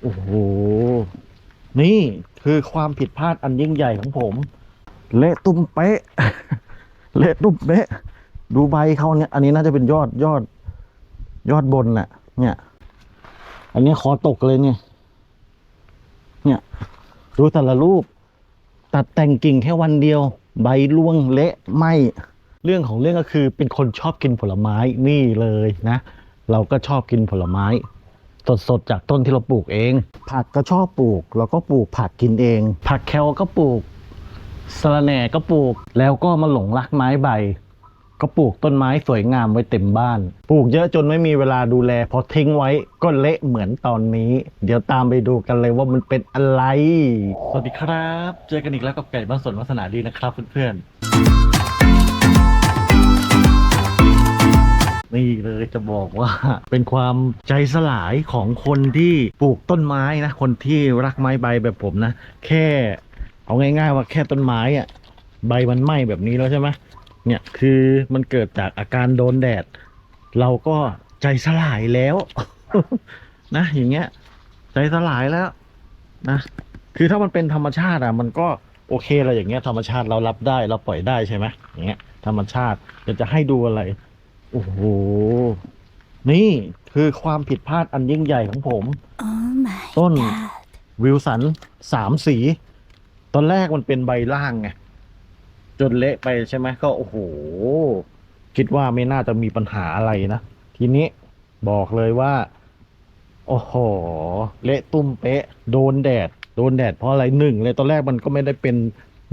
โอ้โห นี่คือความผิดพลาดอันยิ่งใหญ่ของผม เละตุ้มเป๊ะ เละตุ้มเป๊ะ ดูใบเขาเนี่ย อันนี้น่าจะเป็นยอดยอด ยอดบนน่ะ เนี่ย อันนี้คอตกเลยเนี่ย เนี่ย ดูแต่ละรูป ตัดแต่งกิ่งแค่วันเดียว ใบร่วงเละไหมเรื่องของเรื่องก็คือเป็นคนชอบกินผลไม้นี่เลยนะ เราก็ชอบกินผลไม้ สดๆ จากต้นที่เราปลูกเอง ผักก็ชอบปลูกเราก็ปลูกผักกินเอง ผักแคลก็ปลูกสะระแหน่ก็ปลูก แล้วก็มาหลงรักไม้ใบ ก็ปลูกต้นไม้สวยงามไว้เต็มบ้าน ปลูกเยอะจนไม่มีเวลาดูแลพอทิ้งไว้ก็เละเหมือนตอนนี้ เดี๋ยวตามไปดูกันเลยว่ามันเป็นอะไร สวัสดีครับ เจอกันอีกแล้วกับไก่บ้านสวนวัฒนาดีนะครับเพื่อนๆ นี่เลยจะบอกว่า เป็นความใจสลายของคนที่ปลูกต้นไม้นะ คนที่รักไม้ใบแบบผมนะ แค่เอาง่าย ๆ ว่าแค่ต้นไม้อะใบมันไหม้แบบนี้แล้วใช่ไหมเนี่ยคือมันเกิดจากอาการโดนแดด เราก็ใจสลายแล้ว นะ อย่างเงี้ย ใจสลายแล้วนะคือถ้ามันเป็นธรรมชาติอะ มันก็โอเคอะไรอย่างเงี้ยธรรมชาติเรารับได้เราปล่อยได้ใช่ไหมอย่างเงี้ยธรรมชาติเดี๋ยวจะให้ดูอะไร โอ้โห นี่คือความผิดพลาดอันยิ่งใหญ่ของผม Oh my ต้น god. วิลสันสามสี ตอนแรกมันเป็นใบล่างไง จนเละไปใช่ไหมก็โอ้โห คิดว่าไม่น่าจะมีปัญหาอะไรนะ ทีนี้บอกเลยว่า โอ้โห เละตุ้มเป๊ะ โดนแดด โดนแดดเพราะอะไรหนึ่งเลยตอนแรกมันก็ไม่ได้เป็น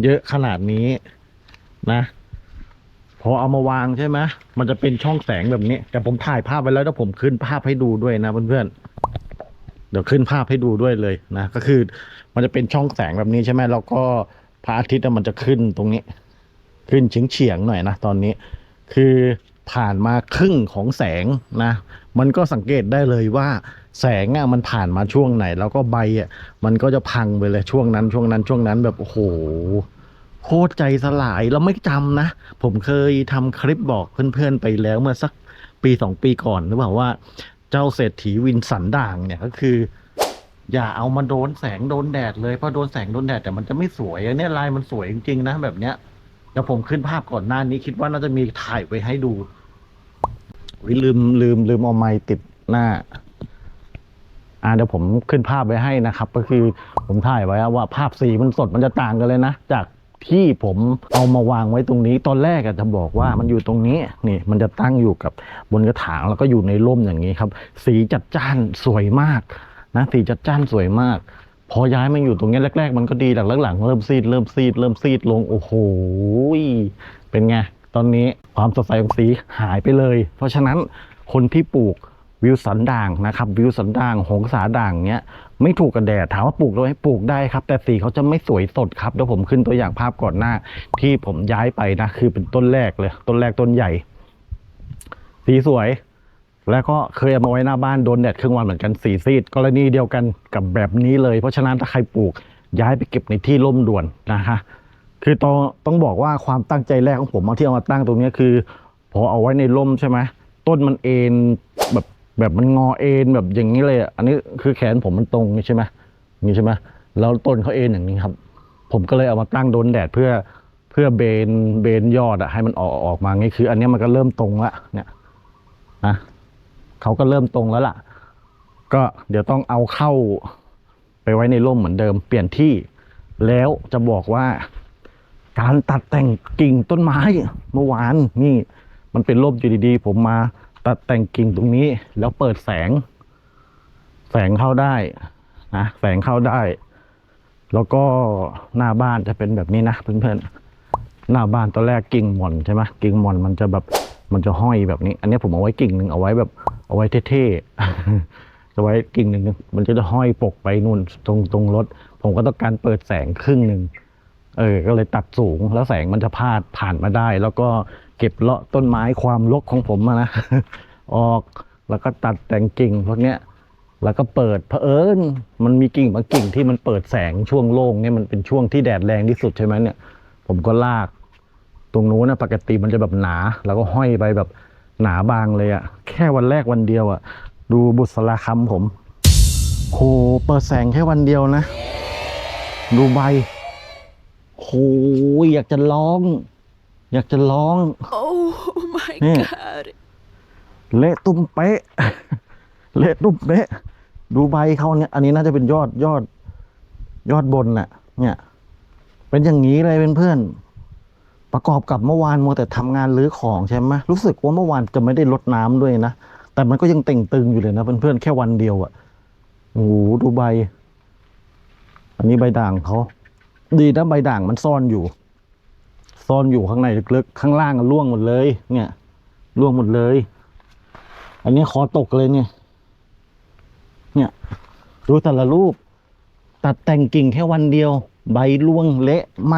เยอะขนาดนี้นะ พอเอามาวางใช่ไหมมันจะเป็นช่องแสงแบบนี้ แต่ผมถ่ายภาพไว้แล้วแล้วผมขึ้นภาพให้ดูด้วยนะเพื่อนๆเดี๋ยวขึ้นภาพให้ดูด้วยเลยนะก็คือ มันจะเป็นช่องแสงแบบนี้ใช่ไหมแล้วก็พระอาทิตย์มันจะขึ้นตรงนี้ ขึ้นเฉียงเฉียงๆหน่อยนะตอนนี้ คือผ่านมาครึ่งของแสงนะ มันก็สังเกตได้เลยว่าแสงอะมันผ่านมาช่วงไหน แล้วก็ใบอะมันก็จะพังไปเลยช่วงนั้นช่วงนั้นช่วงนั้นแบบโอ้โห โคตรใจสลายแล้วไม่จำนะ ผมเคยทำคลิปบอกเพื่อนๆไปแล้วเมื่อสักปีสองปีก่อนหรือเปล่าว่า เจ้าเศรษฐีวินสันด่างเนี่ยก็คือ อย่าเอามาโดนแสงโดนแดดเลยเพราะโดนแสงโดนแดดแต่มันจะไม่สวยอันนี้ลายมันสวยจริงๆนะแบบเนี้ยเดี๋ยวผมขึ้นภาพก่อนหน้านี้คิดว่าน่าจะมีถ่ายไว้ให้ดูวิลืมลืมลืมเอาไม้ติดหน้า อ่าเดี๋ยวผมขึ้นภาพไว้ให้นะครับ ก็คือผมถ่ายไว้ว่าภาพสีมันสดมันจะต่างกันเลยนะ จาก ที่ผมเอามาวางไว้ตรงนี้ ตอนแรกอะจะบอกว่ามันอยู่ตรงนี้นี่มันจะตั้งอยู่กับบนกระถางแล้วก็อยู่ในร่มอย่างนี้ครับ สีจัดจ้านสวยมากนะสีจัดจ้านสวยมาก พอย้ายมาอยู่ตรงนี้แรก ๆ มันก็ดีหลังหลังๆเริ่มซีดเริ่มซีดเริ่มซีดลงโอ้โหเป็นไงตอนนี้ความสดใสของสีหายไปเลย เพราะฉะนั้นคนที่ปลูก วิวสันด่างนะครับ วิวสันด่างหงสาด่างเนี้ยไม่ถูกกับแดดถามว่าปลูกได้ไหมปลูกได้ครับ แต่สีเขาจะไม่สวยสดครับเดี๋ยวผมขึ้นตัวอย่างภาพก่อนหน้า ที่ผมย้ายไปนะ คือเป็นต้นแรกเลย ต้นแรกต้นใหญ่ สีสวย แล้วก็เคยเอามาไว้หน้าบ้านโดนแดดครึ่งวันเหมือนกันสีซีดกรณีเดียวกันกับแบบนี้เลย เพราะฉะนั้นถ้าใครปลูกย้ายไปเก็บในที่ร่มด่วนนะคะคือต้องต้องบอกว่าความตั้งใจแรกของผมที่เอามาตั้งตรงนี้คือ พอเอาไว้ในร่มใช่ไหมต้นมันเอ็น แบบมันงอเอ็นแบบอย่างนี้เลยอะอันนี้คือแขนผมมันตรงนี่ใช่ไหมนี้ใช่ไหมแล้วต้นเขาเอ็นอย่างนี้ครับ ผมก็เลยเอามาตั้งโดนแดดเพื่อเพื่อเบนเบนยอดอะให้มันออกออกมางี้คือ อันนี้มันก็เริ่มตรงละเนี่ยนะเขาก็เริ่มตรงแล้วล่ะ ก็เดี๋ยวต้องเอาเข้าไปไว้ในร่มเหมือนเดิม เปลี่ยนที่แล้วจะบอกว่า การตัดแต่งกิ่งต้นไม้เมื่อวานนี่ มันเป็นร่มอยู่ดีๆผมมา ตัดแต่งกิ่งตรงนี้แล้วเปิดแสง แสงเข้าได้นะแสงเข้าได้ แล้วก็หน้าบ้านจะเป็นแบบนี้นะเพื่อนๆหน้าบ้านตอนแรกกิ่งหม่อนใช่ไหมกิ่งหม่อนมันจะแบบมันจะห้อยแบบนี้ อันนี้ผมเอาไว้กิ่งหนึ่งเอาไว้แบบ เอาไว้เท่ๆจะไว้กิ่งหนึ่งมันจะห้อยปกไปนู่นตรงตรงรถ ผมก็ต้องการเปิดแสงครึ่งหนึ่ง เออก็เลยตัดสูงแล้วแสงมันจะพาดผ่านมาได้ แล้วก็เก็บเลาะต้นไม้ความรกของผมอะนะ ออกแล้วก็ตัดแต่งกิ่งพวกเนี้ยแล้วก็เปิดเผอิญมันมีกิ่งบางกิ่งที่มันเปิดแสงช่วงโล่งเนี่ยมันเป็นช่วงที่แดดแรงที่สุดใช่ไหมเนี่ย ผมก็ลาก ตรงนู้นนะปกติมันจะแบบหนา แล้วก็ห้อยไปแบบหนาบางเลยอะแค่วันแรกวันเดียวอะดูบุษราคำผมโหเปิดแสงแค่วันเดียวนะ ดูใบ โหอยากจะร้อง อยากจะร้อง Oh my Yeah. god. เละตุ้มเป๊ะ เละตุ้มเป๊ะ ดูใบเขาเนี่ย อันนี้น่าจะเป็นยอดยอด ยอดบนน่ะ เนี่ย เป็นอย่างนี้เลยเป็นเพื่อน ประกอบกับเมื่อวานมัวแต่ทำงานรื้อของใช่ไหมรู้สึกว่าเมื่อวานจะไม่ได้ลดน้ำด้วยนะ แต่มันก็ยังเต่งตึงอยู่เลยนะเพื่อนๆแค่วันเดียวอะ่ะโอ้โหดูใบ อันนี้ใบด่างเขา ดีนะใบด่างมันซ่อนอยู่ ซ่อนอยู่ข้างในลึกๆ ข้างล่างอะร่วงหมดเลย เนี่ยร่วงหมดเลย อันนี้คอตกเลยเนี่ย เนี่ย ดูแต่ละรูป ตัดแต่งกิ่งแค่วันเดียว ใบร่วงเละไหม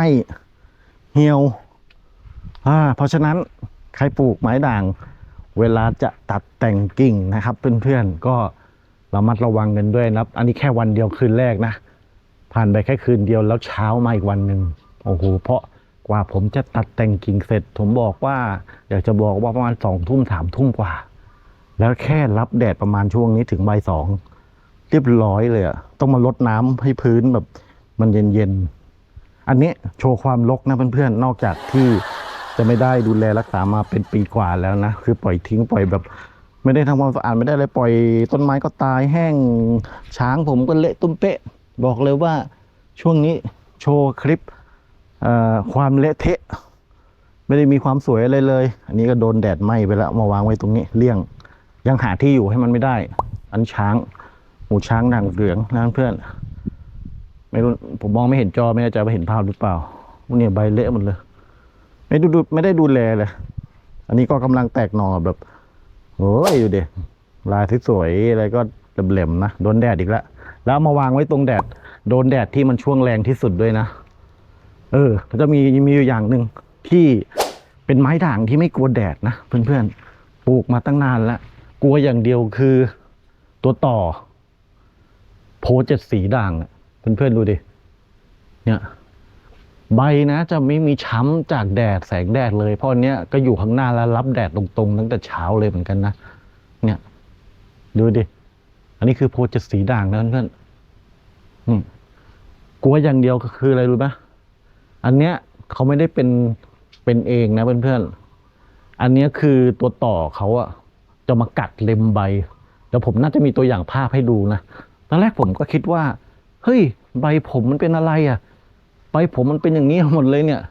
เหี่ยวอ่าเพราะฉะนั้นใครปลูกไม้ด่าง เวลาจะตัดแต่งกิ่งนะครับ เพื่อนๆก็ระมัดระวังกันด้วยนะครับ อันนี้แค่วันเดียวคืนแรกนะ ผ่านไปแค่คืนเดียวแล้วเช้ามาอีกวันหนึ่งโอ้โหเพราะกว่าผมจะตัดแต่งกิ่งเสร็จ ผมบอกว่าอยากจะบอกว่าประมาณสองทุ่มสามทุ่มกว่า แล้วแค่รับแดดประมาณช่วงนี้ถึงใบสองเรียบร้อยเลยอะต้องมาลดน้ำให้พื้นแบบมันเย็นๆ อันนี้โชว์ความรกนะเพื่อนๆ นอกจากที่จะไม่ได้ดูแลรักษามาเป็นปีกว่าแล้วนะ คือปล่อยทิ้งปล่อยแบบ ไม่ได้ทำความสะอาดไม่ได้เลยปล่อยต้นไม้ก็ตายแห้งช้างผมก็เละตุ้มเป๊ะ บอกเลยว่าช่วงนี้โชว์คลิปความเละเทะ ไม่ได้มีความสวยอะไรเลย อันนี้ก็โดนแดดไหม้ไปแล้วมาวางไว้ตรงนี้เลี่ยง ยังหาที่อยู่ให้มันไม่ได้ อันช้างหมูช้างด่างเหลืองนะเพื่อน ไม่รู้ผมมองไม่เห็นจอไม่แน่ใจว่าเห็นภาพหรือเปล่าเนี่ยใบเละหมดเลย ไม่ดูดูไม่ได้ดูแลเลย อันนี้ก็กำลังแตกหน่อแบบโอ้ยดูเดิลายที่สวยอะไรก็เหล่มๆนะโดนแดดอีกแล้ว แล้วมาวางไว้ตรงแดด โดนแดดที่มันช่วงแรงที่สุดด้วยนะ เออแล้วจะมีมีอยู่อย่างหนึ่งที่เป็นไม้ด่างที่ไม่กลัวแดดนะเพื่อนๆปลูกมาตั้งนานแล้วกลัวอย่างเดียวคือตัวต่อ โพเจ็ดสีด่างอะเพื่อนๆดูดิเนี่ยใบนะจะไม่มีช้ำจากแดดแสงแดดเลย เพราะนเนี้ยก็อยู่ข้างหน้าแล้วรับแดดตรงๆตั้งแต่เช้าเลยเหมือนกันนะ เนี่ย ดูดิ นนี้คือโพเจ็ดสีด่างนะเพื่อนๆกลัวอย่างเดียวก็คืออะไรรู้ไหมอันเนี้ยเขาไม่ได้เป็นเป็นเองนะเพื่อนๆ อันเนี้ยคือตัวต่อเขาอะจะมากัดเล็มใบ เดี๋ยวผมน่าจะมีตัวอย่างภาพให้ดูนะ ตอนแรกผมก็คิดว่า เฮ้ย ใบผมมันเป็นอะไรอะใบผมมันเป็นอย่างนี้หมดเลยเนี่ย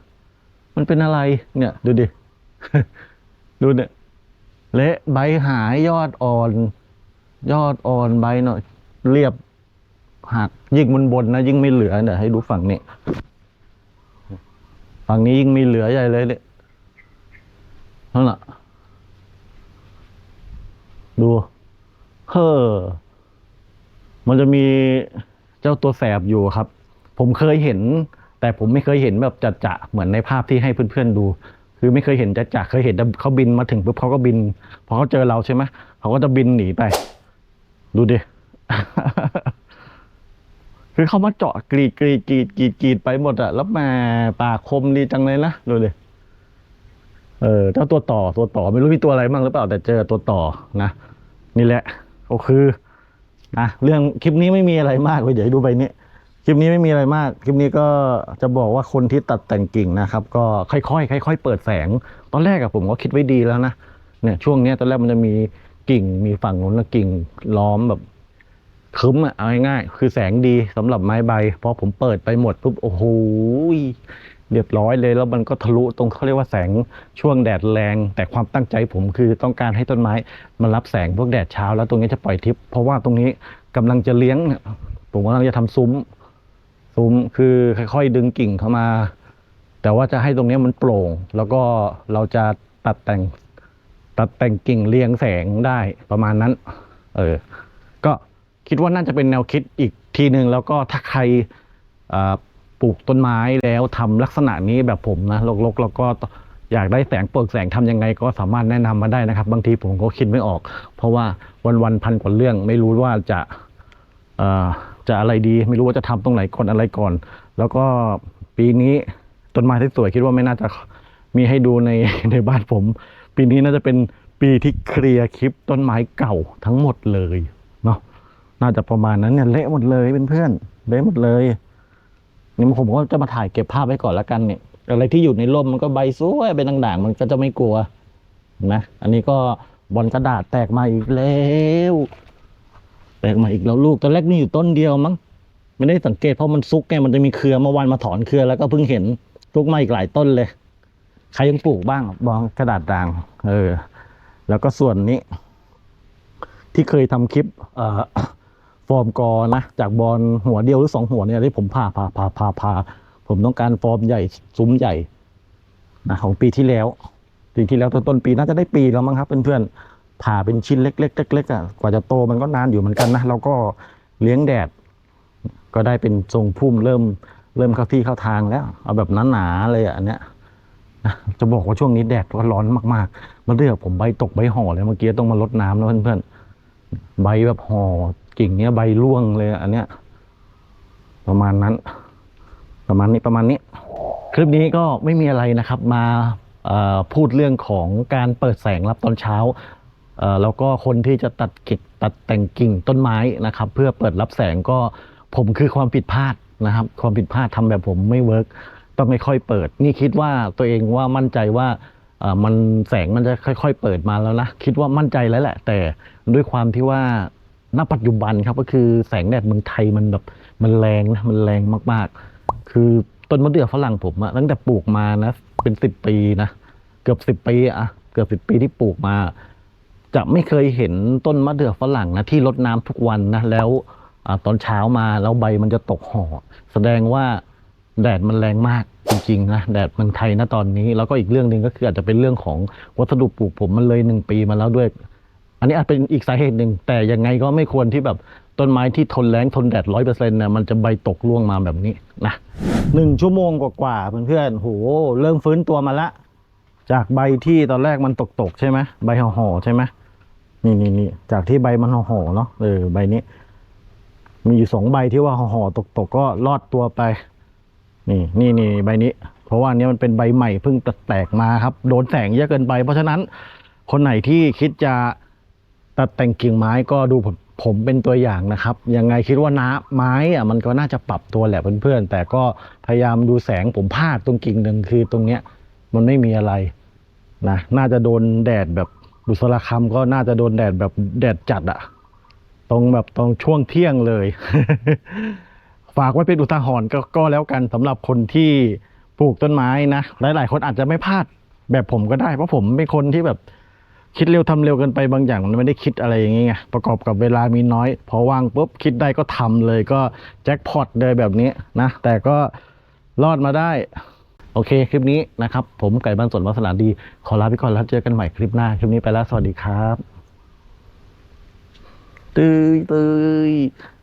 มันเป็นอะไร เนี่ย ดูดิ ดูเนี่ย เละใบหายยอดอ่อน ยอดอ่อนใบหน่อย เรียบหักยิ่งบนบนนะยิ่งไม่เหลือเดี๋ยวให้ดูฝั่งนี้ ฝั่งนี้ยิ่งมีเหลือใหญ่เลยเนี่ยนั่นแหละดูเฮ้อมันจะมีเจ้าตัวแสบอยู่ครับ ผมเคยเห็น แต่ผมไม่เคยเห็นแบบจัดจะเหมือนในภาพที่ให้เพื่อนๆดู คือไม่เคยเห็นจัดจะเคยเห็นเขาบินมาถึงปุ๊บเขาก็บิน พอเขาเจอเราใช่ไหมเขาก็จะบินหนีไป ดูดิ คือเขามาเจาะกรีดกรีดกรีดกรีดกรีดไปหมดอะแล้วมาปากคมดีจังเลยนะ ดูดิ เออเจ้าตัวต่อตัวต่อไม่รู้มีตัวอะไรบ้างหรือเปล่า แต่เจอตัวต่อนะ นี่แหละก็คือนะเรื่องคลิปนี้ไม่มีอะไรมากเลยเดี๋ยวดูใบนี้คลิปนี้ไม่มีอะไรมาก คลิปนี้ก็จะบอกว่าคนที่ตัดแต่งกิ่งนะครับ ก็ค่อยๆค่อยๆเปิดแสง ตอนแรกอะผมก็คิดไว้ดีแล้วนะ เนี่ยช่วงเนี้ยตอนแรกมันจะมี กิ่งมีฝั่งนู้นแล้วกิ่งล้อมแบบคึ้มอะเอาง่ายๆคือแสงดีสำหรับไม้ใบพอผมเปิดไปหมดปุ๊บโอ้โหเรียบร้อยเลยแล้วมันก็ทะลุตรงเขาเรียกว่าแสงช่วงแดดแรง แต่ความตั้งใจผมคือต้องการให้ต้นไม้มันรับแสงพวกแดดเช้า แล้วตรงนี้จะปล่อยทิพย์เพราะว่าตรงนี้กำลังจะเลี้ยง ผมกำลังจะทำซุ้ม ซุ้มคือค่อยๆดึงกิ่งเข้ามา แต่ว่าจะให้ตรงนี้มันโปร่ง แล้วก็เราจะตัดแต่ง ตัดแต่งกิ่งเรียงแสงได้ประมาณนั้น เออ ก็คิดว่าน่าจะเป็นแนวคิดอีกทีหนึ่งแล้วก็ถ้าใครปลูกต้นไม้แล้วทำลักษณะนี้แบบผมนะลกๆแล้วก็อยากได้แสงเปิดแสงทำยังไงก็สามารถแนะนำมาได้นะครับ บางทีผมก็คิดไม่ออก เพราะว่าวันๆพันกว่าเรื่องไม่รู้ว่าจะจะอะไรดี ไม่รู้ว่าจะทำตรงไหนก่อนอะไรก่อน แล้วก็ปีนี้ต้นไม้ที่สวยคิดว่าไม่น่าจะมีให้ดูในในบ้านผม ปีนี้น่าจะเป็นปีที่เคลียร์คลิปต้นไม้เก่าทั้งหมดเลยเนาะน่าจะประมาณนั้นเนี่ยเละหมดเลยเพื่อนๆเละหมดเลยนี่ผมก็จะมาถ่ายเก็บภาพไว้ก่อนแล้วกันเนี่ย อะไรที่อยู่ในร่มมันก็ใบสวยเป็นด่างๆ มันก็จะไม่กลัวเห็นะอันนี้ก็บอลกระดาษแตกมาอีกแล้วแตกมาอีกแล้วลูกตอนแรกนี่อยู่ต้นเดียวมั้งไม่ได้สังเกตเพราะมันซุกไงมันจะมีเครือเมื่อวานมาถอนเครือแล้วก็เพิ่งเห็นซุกมาอีกหลายต้นเลย ใครยังปลูกบ้างบอลกระดาษด่าง เออ แล้วก็ส่วนนี้ ที่เคยทำคลิป เอ่อฟอร์มกอนะ จากบอลหัวเดียวหรือสองหัวเนี่ยที่ผมพาพาพาพาพาผมต้องการฟอร์มใหญ่ซุ้มใหญ่นะของปีที่แล้วปีที่แล้วต้นต้นปีน่าจะได้ปีแล้วมั้งครับเพื่อนๆผ่าเป็นชิ้นเล็กๆเล็กๆอะกว่าจะโตมันก็นานอยู่เหมือนกันนะแล้วก็เลี้ยงแดด ก็ได้เป็นทรงพุ่มเริ่มเริ่มเข้าที่เข้าทางแล้ว เอาแบบหนาๆเลยอะอันเนี้ย จะบอกว่าช่วงนี้แดดก็ร้อนมากๆมันเรื่องผมใบตกใบห่อเลยเมื่อกี้ต้องมาลดน้ำแล้วเพื่อนๆ ใบแบบห่อกิ่งเนี้ยใบร่วงเลยอันเนี้ย ประมาณนั้น ประมาณนี้ประมาณนี้ คลิปนี้ก็ไม่มีอะไรนะครับ มาพูดเรื่องของการเปิดแสงรับตอนเช้าแล้วก็คนที่จะตัดกิ่งตัดแต่งกิ่งต้นไม้นะครับ เพื่อเปิดรับแสงก็ผมคือความผิดพลาดนะครับ ความผิดพลาดทำแบบผมไม่เวิร์ก ต้องไม่ค่อยเปิด นี่คิดว่าตัวเองว่ามั่นใจว่ามันแสงมันจะค่อย ๆ เปิดมาแล้วนะ คิดว่ามั่นใจแล้วแหละ แต่ด้วยความที่ว่าณปัจจุบันครับก็คือแสงแดดเมืองไทยมันแบบมันแรงนะมันแรงมากๆ คือต้นมะเดื่อฝรั่งผมอะตั้งแต่ปลูกมานะ เป็นสิบปีนะเกือบสิบปีอะเกือบสิบปีที่ปลูกมา จะไม่เคยเห็นต้นมะเดื่อฝรั่งนะที่รดน้ำทุกวันนะแล้วอตอนเช้ามาแล้วใบมันจะตกห่อแสดงว่า แดดมันแรงมากจริงๆนะแดดเมืองไทยนะตอนนี้ แล้วก็อีกเรื่องหนึ่งก็คืออาจจะเป็นเรื่องของวัสดุปลูกผมมันเลยหนึ่งปีมาแล้วด้วย อันนี้อาจเป็นอีกสาเหตุหนึ่งแต่ยังไงก็ไม่ควรที่แบบต้นไม้ที่ทนแรงทนแดดร้อยเปอร์เซ็นต์เนี่ยมันจะใบตกร่วงมาแบบนี้นะหนึ่งชั่วโมงกว่าๆเพื่อนๆโหเริ่มฟื้นตัวมาละ จากใบที่ตอนแรกมันตกๆใช่ไหมใบห่อๆใช่ไหมนี่นี่นี่จากที่ใบมันห่อๆเนาะเออใบนี้ มีอยู่สองใบที่ว่าห่อๆตกๆก็รอดตัวไป นี่นี่นี่ใบนี้ เพราะว่านี้มันเป็นใบใหม่เพิ่งแตกมาครับ โดนแสงเยอะเกินไป เพราะฉะนั้นคนไหนที่คิดจะตัดแต่งกิ่งไม้ก็ดูผมผมเป็นตัวอย่างนะครับ ยังไงคิดว่าน้าไม้อะมันก็น่าจะปรับตัวแหละเพื่อนๆ แต่ก็พยายามดูแสงผมพลาดตรงกิ่งหนึ่งคือตรงเนี้ยมันไม่มีอะไรนะน่าจะโดนแดดแบบบุษราคำก็น่าจะโดนแดดแบบแดดจัดอะตรงแบบตรงช่วงเที่ยงเลย ฝากไว้เป็นอุทาหรณ์ก็ก็แล้วกันสำหรับคนที่ปลูกต้นไม้นะ หลาย ๆ คนอาจจะไม่พลาดแบบผมก็ได้ เพราะผมเป็นคนที่แบบคิดเร็วทำเร็วเกินไปบางอย่างมันไม่ได้คิดอะไรอย่างเงี้ยประกอบกับเวลามีน้อย พอว่างปุ๊บคิดได้ก็ทำเลยก็แจ็คพอตเลยแบบนี้นะ แต่ก็รอดมาได้ โอเค คลิปนี้นะครับ ผมไก่บ้านสวนวัฒนาดี ขอลาไปก่อนแล้วเจอกันใหม่คลิปหน้า คลิปนี้ไปแล้ว สวัสดีครับ ตืยตืย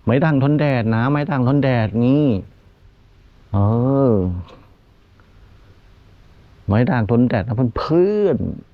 ไม้ด่างทนแดดนะ ไม้ด่างทนแดดนี่เออไม้ด่างทนแดดนะเพื่อนๆ